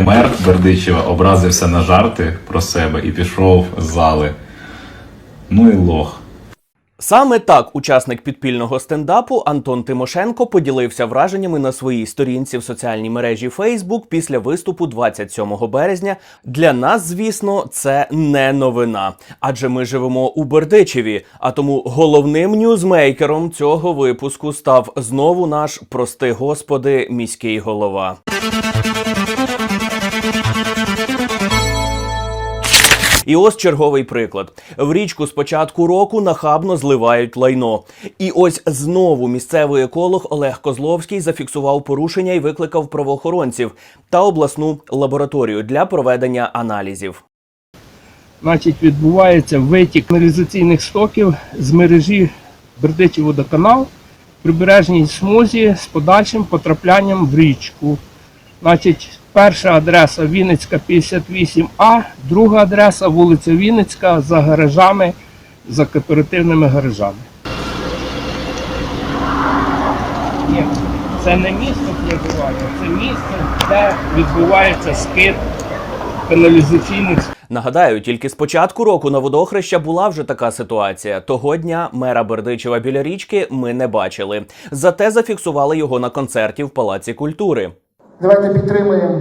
Мер Бердичева образився на жарти про себе і пішов з зали. Ну і лох. Саме так учасник підпільного стендапу Антон Тимошенко поділився враженнями на своїй сторінці в соціальній мережі Facebook після виступу 27 березня. Для нас, звісно, це не новина, адже ми живемо у Бердичеві. А тому головним ньюзмейкером цього випуску став знову наш прости господи міський голова. І ось черговий приклад: в річку з початку року нахабно зливають лайно. І ось знову місцевий еколог Олег Козловський зафіксував порушення і викликав правоохоронців та обласну лабораторію для проведення аналізів. Значить, відбувається витік каналізаційних стоків з мережі Бердичів водоканал прибережній смузі з подальшим потраплянням в річку. Значить, перша адреса Вінницька 58А, друга адреса вулиця Вінницька за гаражами, за кооперативними гаражами. Це не місто проживання, це місце, де відбувається скид каналізаційних Нагадаю, тільки з початку року на водохреща була вже така ситуація. Того дня мера Бердичева біля річки ми не бачили. Зате зафіксували його на концерті в Палаці культури. Давайте підтримуємо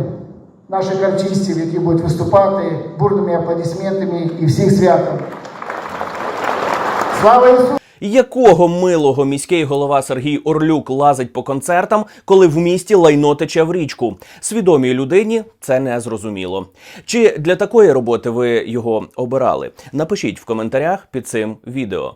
наших артистів, які будуть виступати бурними аплодисментами і всіх святом. Слава Ісусу! Якого милого міський голова Сергій Орлюк лазить по концертам, коли в місті лайно тече в річку? Свідомій людині це не зрозуміло. Чи для такої роботи ви його обирали? Напишіть в коментарях під цим відео.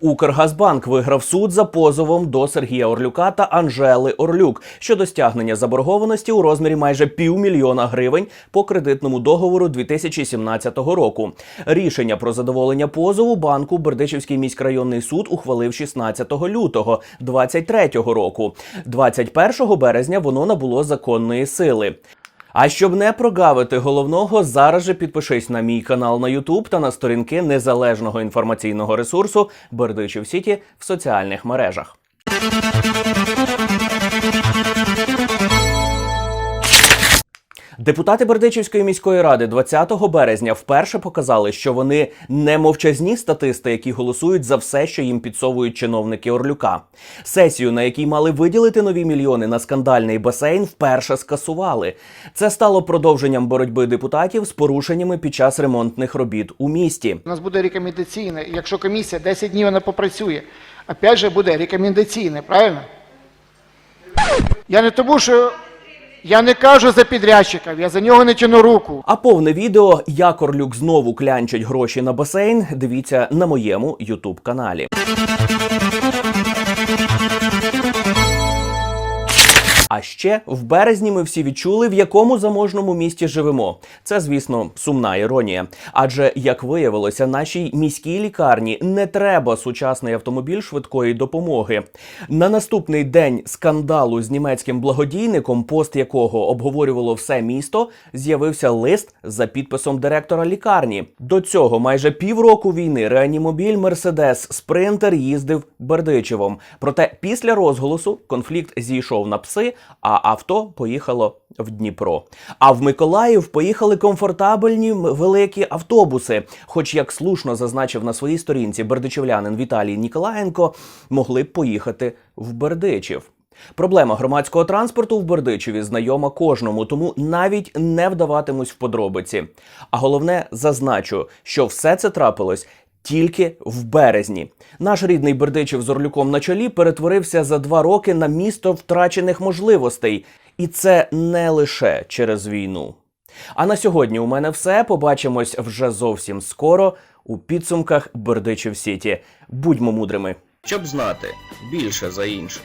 Укргазбанк виграв суд за позовом до Сергія Орлюка та Анжели Орлюк щодо стягнення заборгованості у розмірі майже півмільйона гривень по кредитному договору 2017 року. Рішення про задоволення позову банку Бердичівський міськрайонний суд ухвалив 16 лютого 2023 року. 21 березня воно набуло законної сили. А щоб не прогавити головного, зараз же підпишись на мій канал на YouTube та на сторінки незалежного інформаційного ресурсу Бердичів Сіті в соціальних мережах. Депутати Бердичівської міської ради 20 березня вперше показали, що вони не мовчазні статисти, які голосують за все, що їм підсовують чиновники Орлюка. Сесію, на якій мали виділити нові мільйони на скандальний басейн, вперше скасували. Це стало продовженням боротьби депутатів з порушеннями під час ремонтних робіт у місті. У нас буде рекомендаційне, якщо комісія 10 днів вона попрацює, опять же буде рекомендаційне, правильно? Я не тому, що я не кажу за підрядчиків, я за нього не тяну руку. А повне відео, як Орлюк знову клянчить гроші на басейн, дивіться на моєму Ютуб каналі. А ще в березні ми всі відчули, в якому заможному місті живемо. Це, звісно, сумна іронія. Адже, як виявилося, нашій міській лікарні не треба сучасний автомобіль швидкої допомоги. На наступний день скандалу з німецьким благодійником, пост якого обговорювало все місто, з'явився лист за підписом директора лікарні. До цього майже півроку війни реанімобіль Мерседес Спринтер їздив Бердичевом. Проте після розголосу конфлікт зійшов на пси, а авто поїхало в Дніпро. А в Миколаїв поїхали комфортабельні великі автобуси. Хоч, як слушно зазначив на своїй сторінці бердичевлянин Віталій Ніколаєнко, могли б поїхати в Бердичів. Проблема громадського транспорту в Бердичеві знайома кожному, тому навіть не вдаватимусь в подробиці. А головне, зазначу, що все це трапилось тільки в березні. Наш рідний Бердичів з Орлюком на чолі перетворився за два роки на місто втрачених можливостей, і це не лише через війну. А на сьогодні у мене все. Побачимось вже зовсім скоро у підсумках Бердичів Сіті. Будьмо мудрими. щоб знати більше за інших.